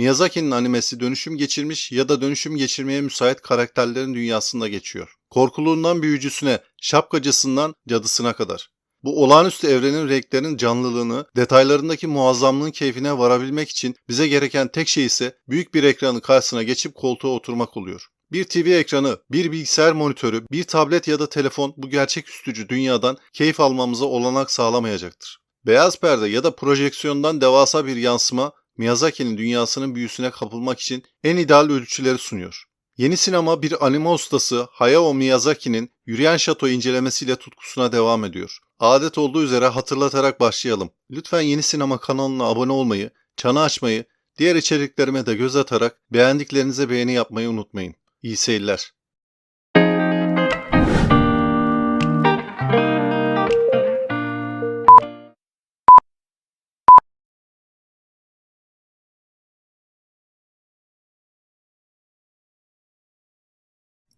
Miyazaki'nin animesi dönüşüm geçirmiş ya da dönüşüm geçirmeye müsait karakterlerin dünyasında geçiyor. Korkuluğundan büyücüsüne, şapkacısından cadısına kadar. Bu olağanüstü evrenin renklerinin canlılığını, detaylarındaki muazzamlığın keyfine varabilmek için bize gereken tek şey ise büyük bir ekranın karşısına geçip koltuğa oturmak oluyor. Bir TV ekranı, bir bilgisayar monitörü, bir tablet ya da telefon bu gerçeküstücü dünyadan keyif almamıza olanak sağlamayacaktır. Beyaz perde ya da projeksiyondan devasa bir yansıma Miyazaki'nin dünyasının büyüsüne kapılmak için en ideal ölçüleri sunuyor. Yeni sinema bir anime ustası Hayao Miyazaki'nin Yürüyen Şato incelemesiyle tutkusuna devam ediyor. Adet olduğu üzere hatırlatarak başlayalım. Lütfen yeni sinema kanalına abone olmayı, çanı açmayı, diğer içeriklerime de göz atarak beğendiklerinize beğeni yapmayı unutmayın. İyi seyirler.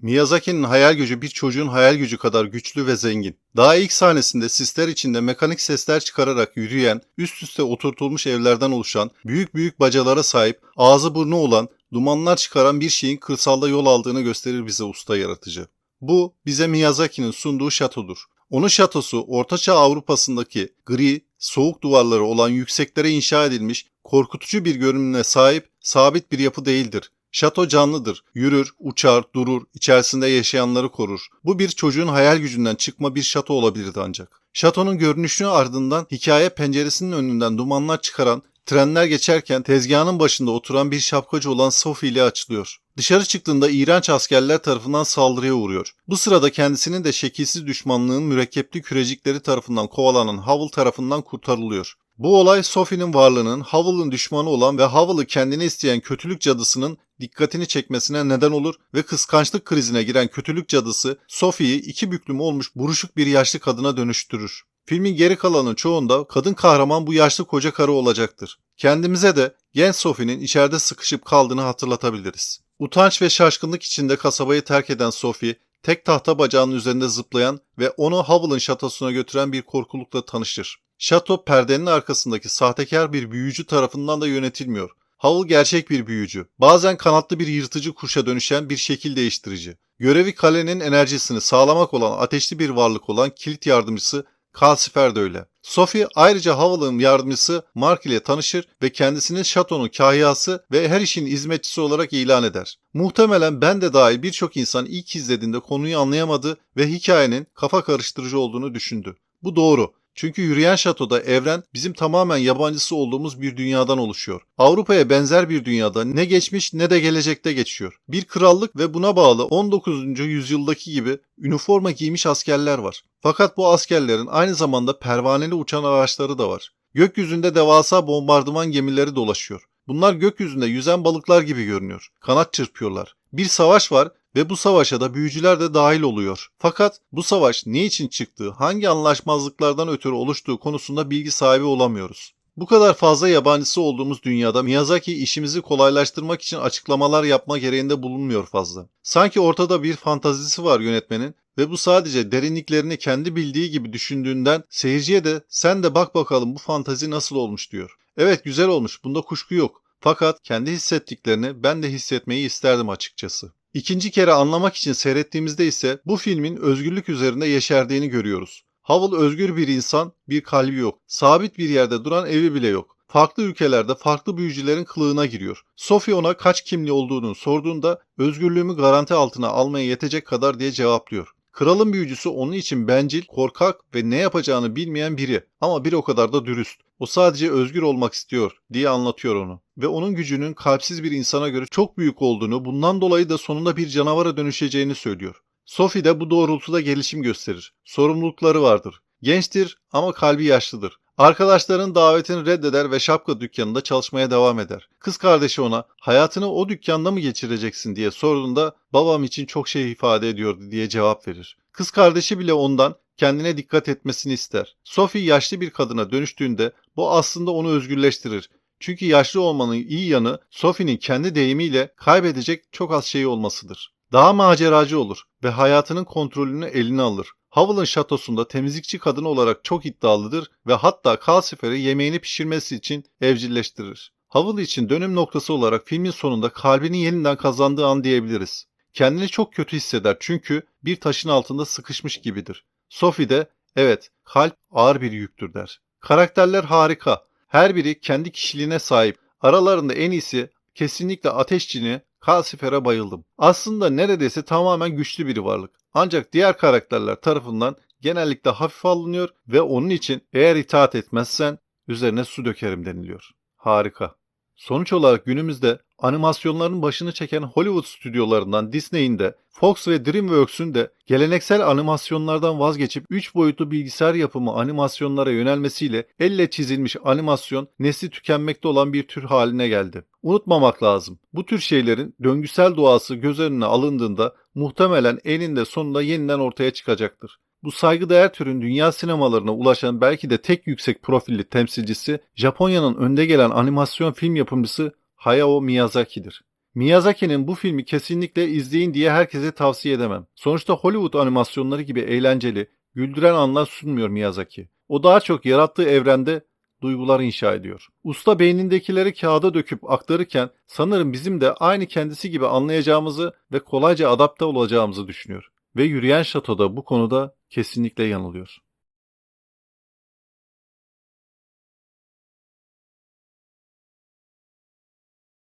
Miyazaki'nin hayal gücü bir çocuğun hayal gücü kadar güçlü ve zengin. Daha ilk sahnesinde sisler içinde mekanik sesler çıkararak yürüyen, üst üste oturtulmuş evlerden oluşan, büyük büyük bacalara sahip, ağzı burnu olan, dumanlar çıkaran bir şeyin kırsalda yol aldığını gösterir bize usta yaratıcı. Bu bize Miyazaki'nin sunduğu şatodur. Onun şatosu Ortaçağ Avrupa'sındaki gri, soğuk duvarları olan yükseklere inşa edilmiş, korkutucu bir görünümüne sahip sabit bir yapı değildir. Şato canlıdır. Yürür, uçar, durur, içerisinde yaşayanları korur. Bu bir çocuğun hayal gücünden çıkma bir şato olabilirdi ancak. Şatonun görünüşünü ardından hikaye penceresinin önünden dumanlar çıkaran Trenler geçerken tezgahın başında oturan bir şapkacı olan Sophie ile açılıyor. Dışarı çıktığında iğrenç askerler tarafından saldırıya uğruyor. Bu sırada kendisinin de şekilsiz düşmanlığın mürekkepli kürecikleri tarafından kovalanan Havel tarafından kurtarılıyor. Bu olay Sophie'nin varlığının Havel'ın düşmanı olan ve Havel'ı kendine isteyen kötülük cadısının dikkatini çekmesine neden olur ve kıskançlık krizine giren kötülük cadısı Sophie'yi iki büklüm olmuş buruşuk bir yaşlı kadına dönüştürür. Filmin geri kalanın çoğunda kadın kahraman bu yaşlı koca karı olacaktır. Kendimize de genç Sophie'nin içeride sıkışıp kaldığını hatırlatabiliriz. Utanç ve şaşkınlık içinde kasabayı terk eden Sophie, tek tahta bacağının üzerinde zıplayan ve onu Havel'ın şatosuna götüren bir korkulukla tanışır. Şato perdenin arkasındaki sahtekar bir büyücü tarafından da yönetilmiyor. Havel gerçek bir büyücü. Bazen kanatlı bir yırtıcı kuşa dönüşen bir şekil değiştirici. Görevi kalenin enerjisini sağlamak olan ateşli bir varlık olan kilit yardımcısı Kalsifer de öyle. Sophie ayrıca Havel'ın yardımcısı Mark ile tanışır ve kendisini şatonun kahyası ve her işin hizmetçisi olarak ilan eder. Muhtemelen ben de dahil birçok insan ilk izlediğinde konuyu anlayamadı ve hikayenin kafa karıştırıcı olduğunu düşündü. Bu doğru. Çünkü yürüyen şatoda evren bizim tamamen yabancısı olduğumuz bir dünyadan oluşuyor. Avrupa'ya benzer bir dünyada ne geçmiş ne de gelecekte geçiyor. Bir krallık ve buna bağlı 19. yüzyıldaki gibi üniforma giymiş askerler var. Fakat bu askerlerin aynı zamanda pervaneli uçan araçları da var. Gökyüzünde devasa bombardıman gemileri dolaşıyor. Bunlar gökyüzünde yüzen balıklar gibi görünüyor. Kanat çırpıyorlar. Bir savaş var ve bu savaşa da büyücüler de dahil oluyor. Fakat bu savaş ne için çıktığı, hangi anlaşmazlıklardan ötürü oluştuğu konusunda bilgi sahibi olamıyoruz. Bu kadar fazla yabancısı olduğumuz dünyada Miyazaki işimizi kolaylaştırmak için açıklamalar yapma gereğinde bulunmuyor fazla. Sanki ortada bir fantazisi var yönetmenin ve bu sadece derinliklerini kendi bildiği gibi düşündüğünden seyirciye de sen de bak bakalım bu fantazi nasıl olmuş diyor. Evet güzel olmuş bunda kuşku yok. Fakat kendi hissettiklerini ben de hissetmeyi isterdim açıkçası. İkinci kere anlamak için seyrettiğimizde ise bu filmin özgürlük üzerinde yeşerdiğini görüyoruz. Havel özgür bir insan, bir kalbi yok. Sabit bir yerde duran evi bile yok. Farklı ülkelerde farklı büyücülerin kılığına giriyor. Sophie ona kaç kimli olduğunu sorduğunda özgürlüğümü garanti altına almaya yetecek kadar diye cevaplıyor. Kralın büyücüsü onun için bencil, korkak ve ne yapacağını bilmeyen biri ama bir o kadar da dürüst. O sadece özgür olmak istiyor diye anlatıyor onu. Ve onun gücünün kalpsiz bir insana göre çok büyük olduğunu, bundan dolayı da sonunda bir canavara dönüşeceğini söylüyor. Sophie de bu doğrultuda gelişim gösterir. Sorumlulukları vardır. Gençtir ama kalbi yaşlıdır. Arkadaşların davetini reddeder ve şapka dükkanında çalışmaya devam eder. Kız kardeşi ona hayatını o dükkanda mı geçireceksin diye sorduğunda babam için çok şey ifade ediyordu diye cevap verir. Kız kardeşi bile ondan kendine dikkat etmesini ister. Sophie yaşlı bir kadına dönüştüğünde bu aslında onu özgürleştirir. Çünkü yaşlı olmanın iyi yanı Sophie'nin kendi deyimiyle kaybedecek çok az şeyi olmasıdır. Daha maceracı olur ve hayatının kontrolünü eline alır. Havel'ın şatosunda temizlikçi kadın olarak çok iddialıdır ve hatta Calcifer'i yemeğini pişirmesi için evcilleştirir. Havalı için dönüm noktası olarak filmin sonunda kalbini yeniden kazandığı an diyebiliriz. Kendini çok kötü hisseder çünkü bir taşın altında sıkışmış gibidir. Sophie de evet kalp ağır bir yüktür der. Karakterler harika. Her biri kendi kişiliğine sahip. Aralarında en iyisi kesinlikle Ateşçini Kalsifer'e bayıldım. Aslında neredeyse tamamen güçlü bir varlık. Ancak diğer karakterler tarafından genellikle hafife alınıyor ve onun için eğer itaat etmezsen üzerine su dökerim deniliyor. Harika. Sonuç olarak günümüzde animasyonların başını çeken Hollywood stüdyolarından Disney'in de Fox ve DreamWorks'ün de geleneksel animasyonlardan vazgeçip 3 boyutlu bilgisayar yapımı animasyonlara yönelmesiyle elle çizilmiş animasyon nesli tükenmekte olan bir tür haline geldi. Unutmamak lazım. Bu tür şeylerin döngüsel doğası göz önüne alındığında muhtemelen eninde sonunda yeniden ortaya çıkacaktır. Bu saygıdeğer türün dünya sinemalarına ulaşan belki de tek yüksek profilli temsilcisi Japonya'nın önde gelen animasyon film yapımcısı Hayao Miyazaki'dir. Miyazaki'nin bu filmi kesinlikle izleyin diye herkese tavsiye edemem. Sonuçta Hollywood animasyonları gibi eğlenceli, güldüren anlar sunmuyor Miyazaki. O daha çok yarattığı evrende duygular inşa ediyor. Usta beynindekileri kağıda döküp aktarırken sanırım bizim de aynı kendisi gibi anlayacağımızı ve kolayca adapte olacağımızı düşünüyor. Ve Yürüyen Şato'da bu konuda kesinlikle yanılıyor.